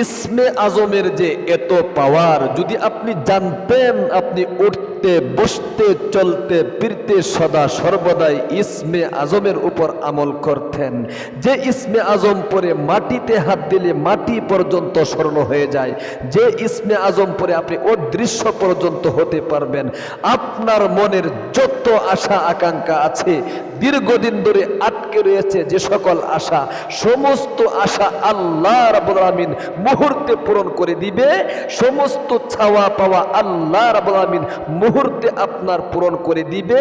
ইসমে আজমের যে এত পাওয়ার, যদি আপনি জানতেন, আপনি উঠতে, বসতে, চলতে, ফিরতে সদা সর্বদাই ইসমে আজমের উপর আমল করতেন। যে ইসমে আজম পরে মাটিতে হাত দিলে মাটি পর্যন্ত স্মরণ হয়ে যায়। যে ইসমে আজম পরে আপনি অদৃশ্য পর্যন্ত হতে পারবেন। আপনার মনের যত আশা আকাঙ্ক্ষা আছে, দীর্ঘদিন ধরে আটকে রয়েছে যে সকল আশা, সমস্ত আশা আল্লাহ রাবুল আলমিন মুহূর্তে পূরণ করে দিবে। সমস্ত ছাওয়া পাওয়া আল্লাহ রাবুল আলমিন মুহূর্তে আপনার পূরণ করে দিবে।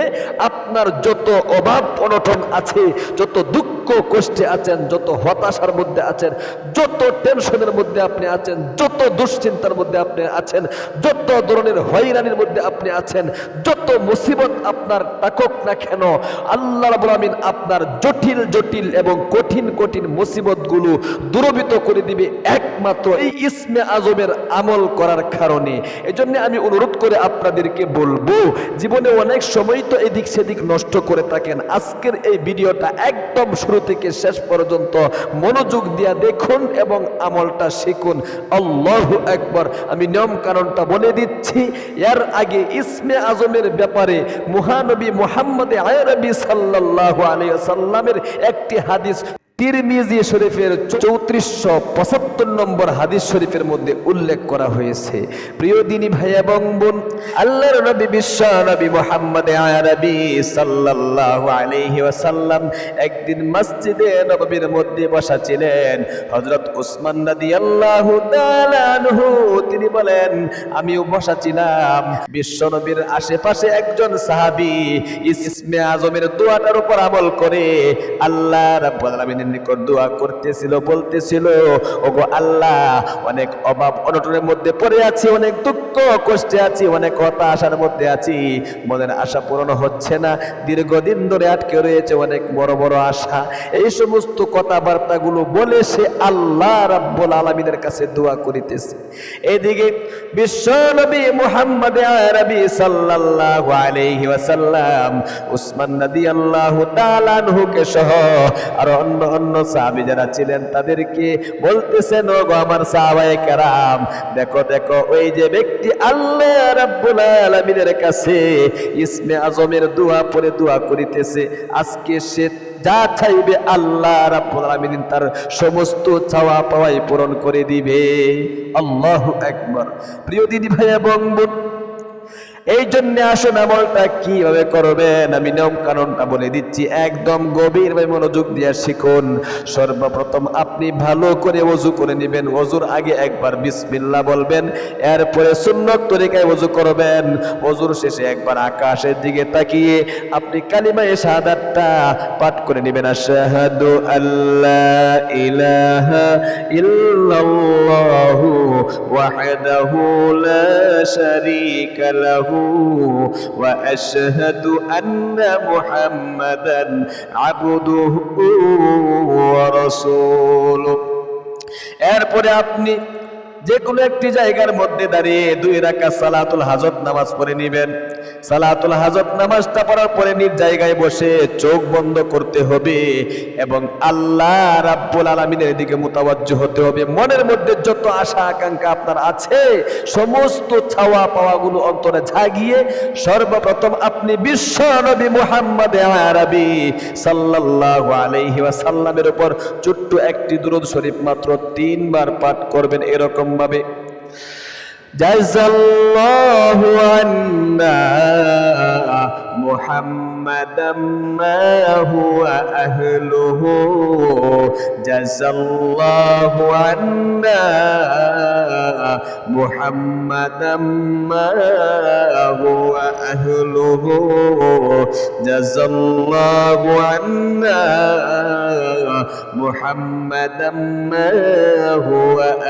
আপনার যত অভাব, অনটন আছে, যত দুঃখ কষ্টে আছেন, যত হতাশার মধ্যে আছেন, যত টেনশনের মধ্যে আপনি আছেন, যত দুশ্চিন্তার মধ্যে আপনি আছেন, যত ধরনের হয়রানির মধ্যে আপনি আছেন, যত মুসিবত আপনার তাকক না কেন, আল্লাহ রাবুল আপনার জটিল জটিল এবং কঠিন কঠিন মুসিবতগুলো দূরবিত করে দিবে একমাত্র এই ইসমে আজমের আমল করার কারণে। এজন্য আমি অনুরোধ করে আপনাদেরকে বলব, জীবনে অনেক সময় তো এদিক সেদিক নষ্ট করে থাকেন। আজকের এই ভিডিওটা একদম শুরু থেকে শেষ পর্যন্ত মনোযোগ দিয়া দেখুন এবং আমলটা শিখুন। আল্লাহ একবার আমি নিয়ম কারণটা বলে দিচ্ছি, এর আগে ইসমে আজমের ব্যাপারে মহানবী মোহাম্মদ আয়রবি সাল্লাহ আলিয়া সাল্লামের একটি হাদিস তিরমিজি শরীফের চৌত্রিশশো পঁচাত্তর নম্বর হাদিস শরীফের মধ্যে উল্লেখ করা হয়েছে। প্রিয় দিনী ভাই এবং বোন, আল্লাহর নবী বিশ্ব নবী মোহাম্মদ আরবি সাল্লাল্লাহু আলাইহি ওয়াসাল্লাম একদিন মসজিদে নববীর মধ্যে বসা ছিলেন হযরত উসমান তাআলা আনহু, তিনি বলেন, আমিও বসা ছিলাম বিশ্ব নবীর আশেপাশে একজন সাহাবী ইসমে আজমের দোয়াটার উপর আমল করে আল্লাহ রাব্বুল নিকট দোয়া করতেছিল, বলতেছিল, ওগো আল্লাহ, অনেক অভাব অনটনের মধ্যে পড়ে আছি, অনেক দুঃখ কষ্টে আছি, অনেক হতাশার মধ্যে আছি। মনের আশা পূরণ হচ্ছে না, দীর্ঘদিন ধরে আটকে রয়েছে অনেক বড় বড় আশা। এই সমস্ত কথাবার্তাগুলো বলে সে আল্লাহ রাব্বুল আলামিনের কাছে দোয়া করিতেছে। এদিকে বিশ্ব নবী মুহাম্মদ আরবি সাল্লাল্লাহু আলাইহি ওয়াসাল্লাম উসমান তাআলা আনহুকে সহ আর অন্য অন্য সাহাবী যারা ছিলেন তাদেরকে বলতেছেন ও গো আমার সাহাবায়ে কেরাম, দেখো দেখো, ওই যে ব্যক্তি আল্লাহ রাব্বুল আলামিনের কাছে ইসমে আজমের দোয়া পড়ে দোয়া করিতেছে, আজকে সে যা চাইবে আল্লাহ রাব্বুল আলামিন তার সমস্ত চাওয়া পাওয়াই পূরণ করে দিবে। আল্লাহু আকবার। প্রিয় দিদি ভাই এবং বোন এই জন্য আসুন আমলটা কীভাবে করবেন? আমি নিয়ম কানুনটা বলে দিচ্ছি, একদম গভীরভাবে মনোযোগ দিয়ে শিখুন। সর্বপ্রথম আপনি ভালো করে অজু করে নেবেন অজুর আগে একবার বিসমিল্লাহ বলবেন, এরপরে সুন্নত তরিকায় অজু করবেন অজুর শেষে একবার আকাশের দিকে তাকিয়ে আপনি কালিমা এ শাহাদাতটা পাঠ করে নেবেন, আশহাদু আল্লাহ ইলাহা ইল্লাল্লাহু ওয়াহদাহু লা শারীকা লাহু وأشهد أن محمدا عبده ورسوله এরপরে আপনি যে কোনো একটি জায়গার মধ্যে দাঁড়িয়ে দুই রাখা সালাতুল হাজত নামাজ পড়ে নেবেন। সালাতুল হাজত নামাজটা পড়ার পরে নিজ জায়গায় বসে চোখ বন্ধ করতে হবে এবং আল্লাহ রাব্বুল আলমিনের দিকে মোতাবজ্জ হতে হবে। মনের মধ্যে যত আশা, আকাঙ্ক্ষা আপনার আছে, সমস্ত ছাওয়া পাওয়াগুলো অন্তরে জাগিয়ে সর্বপ্রথম আপনি বিশ্ব নবী মুহাম্মদ আরবি সাল্লাল্লাহু আলাইহি ওয়াসাল্লামের উপর ছোট্ট একটি দুরূদ শরীফ মাত্র তিনবার পাঠ করবেন। এরকম ভাবে। জাযাল্লাহু আন্না মুহাম্মাদাম মা হুয়া আহলুহু। জাযাল্লাহু আন্না মুহাম্মাদাম মা হুয়া আহলুহু। জাযাল্লাহু আন্না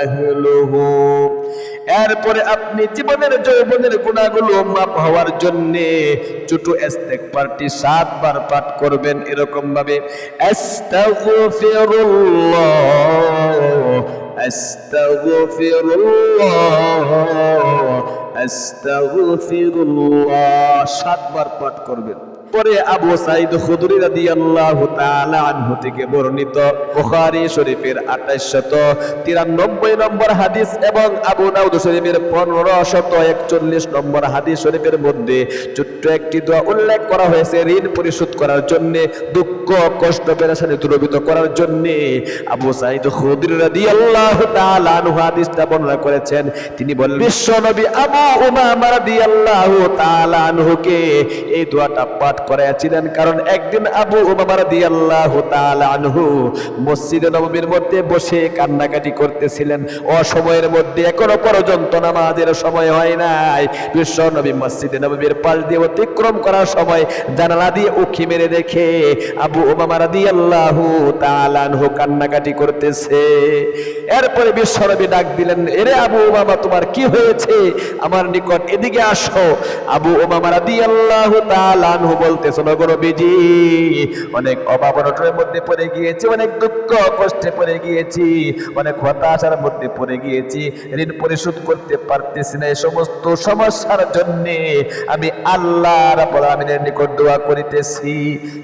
আহলুহু। এরপরে আপনি জীবনের যৌবনের গুণাগুলো মাপ হওয়ার জন্য ছোট এস্তেক পার্টি সাতবার পাঠ করবেন এরকম ভাবে সাতবার পাঠ করবেন। পরে আবু সাইদ খুদুরি রাদিয়াল্লাহু তাআলা আনহু থেকে বর্ণিত বুখারী শরীফের 2893 নম্বর হাদিস এবং আবু দাউদ শরীফের 1541 নম্বর হাদিস শরীফের মধ্যে ছোট্ট একটি দোয়া উল্লেখ করা হয়েছে ঋণ পরিশোধ করার জন্য দুঃখ কষ্ট, পেরেশানি দূরীভূত করার জন্য আবু সাইদ খুদরি রাদিয়াল্লাহু তাআলা আনহু হাদিসটা বর্ণনা করেছেন। তিনি বলেন, বিশ্ব নবী আবু উমামা রাদিয়াল্লাহু তাআলা আনহুকে এই দোয়াটা পাঠ করাইছিলেন কারণ একদিন আবু উমামা রাদিয়াল্লাহু তাআলা আনহু মসজিদে নববীর মধ্যে বসে কান্নাকাটি করতেছিলেন। অসময়ের মধ্যে এখনও পর্যন্ত নামাজের সময় হয় নাই। বিশ্ব নবী মসজিদে নববীর পাশ দিয়ে অতিক্রম করার সময় জানালা দিয়ে উকি মেরে দেখে আবু উমামা রাদিয়াল্লাহু তাআলা আনহু কান্নাকাটি করতেছে। এরপরে বিশ্ব নবী ডাক দিলেন, এরে আবু উমামা তোমার কি হয়েছে? আমার নিকট এদিকে আসো। আবু উমামা রাদিয়াল্লাহু তাআলা আনহু ওগো নবীজি, অনেক অভাব মধ্যে পড়ে গিয়েছি, অনেক দুঃখ কষ্টে পড়ে গিয়েছি, অনেক হতাশার মধ্যে পড়ে গিয়েছি, ঋণ পরিশোধ করতে পারতেছি না, এই সমস্ত সমস্যার জন্য আমি আল্লাহ রাব্বুল আলামিনের নিকট দোয়া করিতেছি।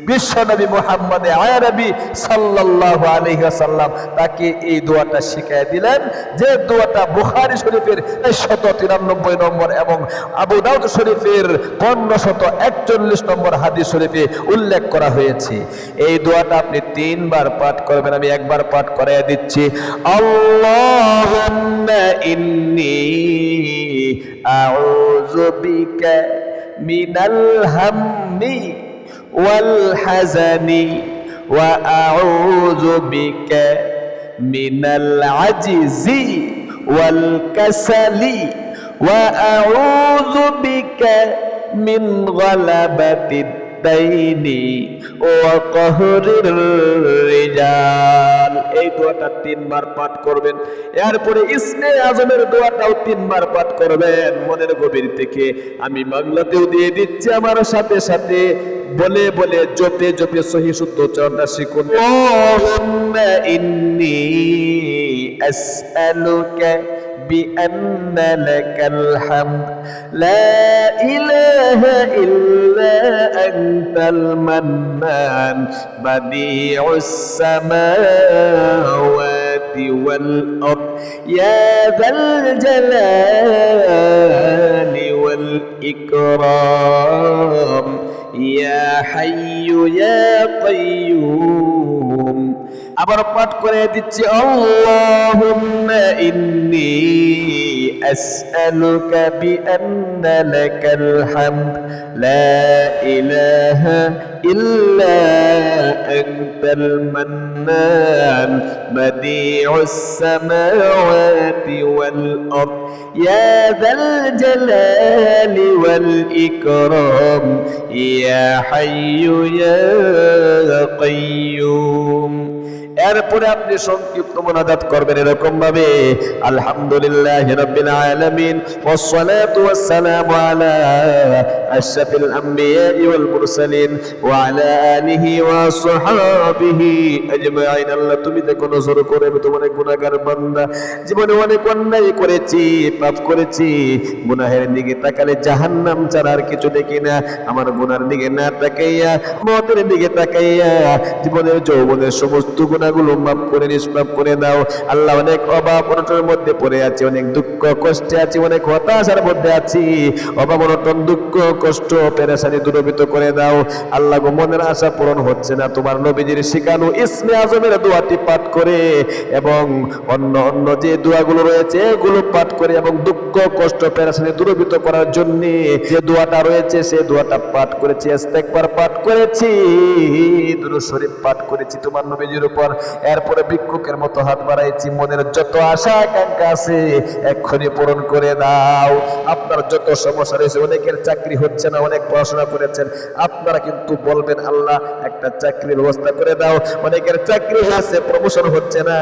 বিশ্ব নবী মুহাম্মদ আয়ারবি সাল্লাল্লাহু আলাইহি ওয়াসাল্লাম তাকে এই দোয়াটা শিখিয়ে দিলেন যে দোয়াটা বুখারী শরীফের 193 নম্বর এবং আবু দাউদ শরীফের 1541 নম্বর হাদিস শরীফে উল্লেখ করা হয়েছে। এই দোয়াটা আপনি তিনবার পাঠ করবেন, আমি একবার পাঠ করাইয়া দিচ্ছি। আল্লাহুম্মা ইন্নী আউযু বিকা মিনাল হাম্মি والحزن وأعوذ بك من العجز والكسل وأعوذ بك من غلبة বিকা মিন গলাবাতিদ দাইনি ও কহরির রিজাল এই দোয়াটা তিনবার পাঠ করবেন এরপরে ইসমে আজমের দোয়াটাও তিনবার পাঠ করবেন মনের গভীর থেকে আমি বাংলাতেও দিয়ে দিচ্ছি আমার সাথে সাথে বলে বলে জপে জপে সহি শুদ্ধ উচ্চারণটা শিখুন আল্লাহুম্মা ইন্নী আসআলুকা بأن لك الحمد لا إله إلا أنت المنان بديع السماوات والأرض يا ذا الجلال والإكرام يا حي يا قيوم আবার পাঠ করে দিচ্ছি আল্লাহুম্মা ইন্নী আসআলুকা বিআন্না লাকাল হামদ লা ইলাহা ইল্লা আনতাল মান্নান বাদিউস সামাওয়াতি ওয়াল আরদ ইয়া যাল জালালি ওয়াল ইকরাম ইয়া হাইয়্যু ইয়া কাইয়্যুম এরপরে আপনি সংক্ষিপ্ত মোনাজাত করবেন এরকম ভাবে আলহামদুলিল্লাহ রাব্বিল আলামিন আল্লাহ, তুমি দেখো নজর করে, আমি তোমার গুনাহগার বান্দা। জীবনে অনেক অন্যায় করেছি, পাপ করেছি, গুনাহের দিকে তাকালে জাহান্নাম ছাড়া আর কিছু দেখি না। আমার গুনার দিকে না তাকাইয়া, মতের দিকে তাকাইয়া, জীবনের যৌবনের সমস্ত গুণাগুলো মাফ করে, নিষ্পাপ করে দাও। আল্লাহ অনেক অভাব অনটনের মধ্যে পড়ে আছে, অনেক দুঃখ কষ্টে আছি, অনেক হতাশার মধ্যে আছি। অভাব অনটন, দুঃখ কষ্ট পেরেশানি দূরবিত করে দাও। আল্লাহ গো, মনের আশা পূরণ হচ্ছে না। তোমার নবীজির শিখানো ইসমে আজমের দোয়াটি পাঠ করে এবং অন্য অন্য যে দোয়াগুলো রয়েছে, এগুলো পাঠ করে এবং দুঃখ কষ্ট পেরেশানি দূরবিত করার জন্য যে দোয়াটা রয়েছে সেই দোয়াটা পাঠ করেছি ইস্তেগফার পাঠ করেছি, দুরূদ শরীফ পাঠ করেছি। তোমার নবীজির উপর এরপরে ভিক্ষুকের মতো হাত বাড়াইছি, মনের যত আশা, আকাঙ্ক্ষা আছে, এক্ষুনি পূরণ করে দাও। আপনার যত সমস্যা রয়েছে, অনেকের চাকরি হচ্ছে না, অনেক পড়াশোনা করেছেন, আপনারা কিন্তু বলবেন, আল্লাহ, একটা চাকরির ব্যবস্থা করে দাও। অনেকের চাকরি আছে প্রমোশন হচ্ছে না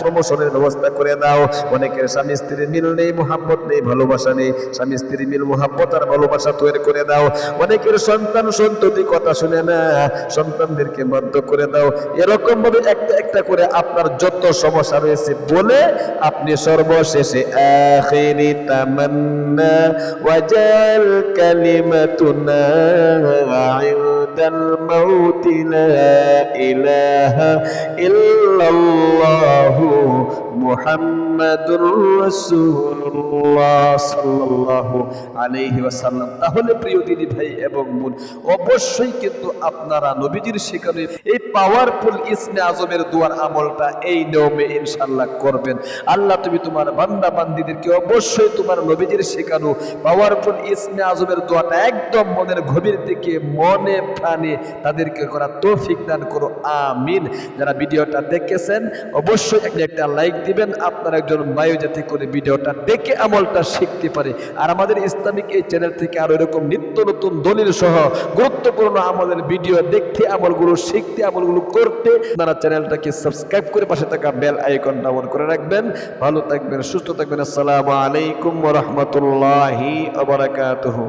প্রমোশনের ব্যবস্থা করে দাও। অনেকের স্বামী স্ত্রীর মিল নেই, মোহাম্মত নেই, ভালোবাসা নেই, স্বামী স্ত্রীর মিল, মোহাম্মত আর ভালোবাসা তৈরি করে দাও। অনেকের সন্তান সন্ততি কথা শুনে না, সন্তানদেরকে বাধ্য করে দাও। এরকম ভাবে একটা একটা করে আপনার যত সমস্যা রয়েছে বলে আপনি সর্বশেষে আখেরি তামান্না ওয়াজাল কালিমাতুনা الموت لا إله إلا الله محمد رسول الله صلى الله عليه وسلم তাহলে প্রিয় দিদি ভাই এবং বোন অবশ্যই কিন্তু আপনারা নবীজির শেখানো এই পাওয়ারফুল ইসমে আজমের দুয়ার আমলটা এই নিয়মে ইনশাল্লাহ করবেন আল্লাহ তুমি তোমার বান্দা বান্দিদেরকে অবশ্যই তোমার নবীজির শেখানো পাওয়ারফুল ইসমে আজমের দোয়াটা একদম মনের গভীর থেকে মনে প্রাণে তাদেরকে করা তৌফিক দান করো, আমিন। যারা ভিডিওটা দেখেছেন, অবশ্যই একটা লাইক দিবেন। আপনার একজন বায়ু যাতে করে ভিডিওটা দেখে আমলটা শিখতে পারে। আর আমাদের ইসলামিক এই চ্যানেল থেকে আরও এরকম নিত্য নতুন দলিল সহ গুরুত্বপূর্ণ আমাদের ভিডিও দেখতে, আমলগুলো শিখতে, আমলগুলো করতে, আপনারা চ্যানেলটাকে সাবস্ক্রাইব করে পাশে থাকা বেল আইকনটা অন করে রাখবেন। ভালো থাকবেন, সুস্থ থাকবেন। আসসালামু আলাইকুম রাহমাতুল্লাহি ওয়া বারাকাতুহু।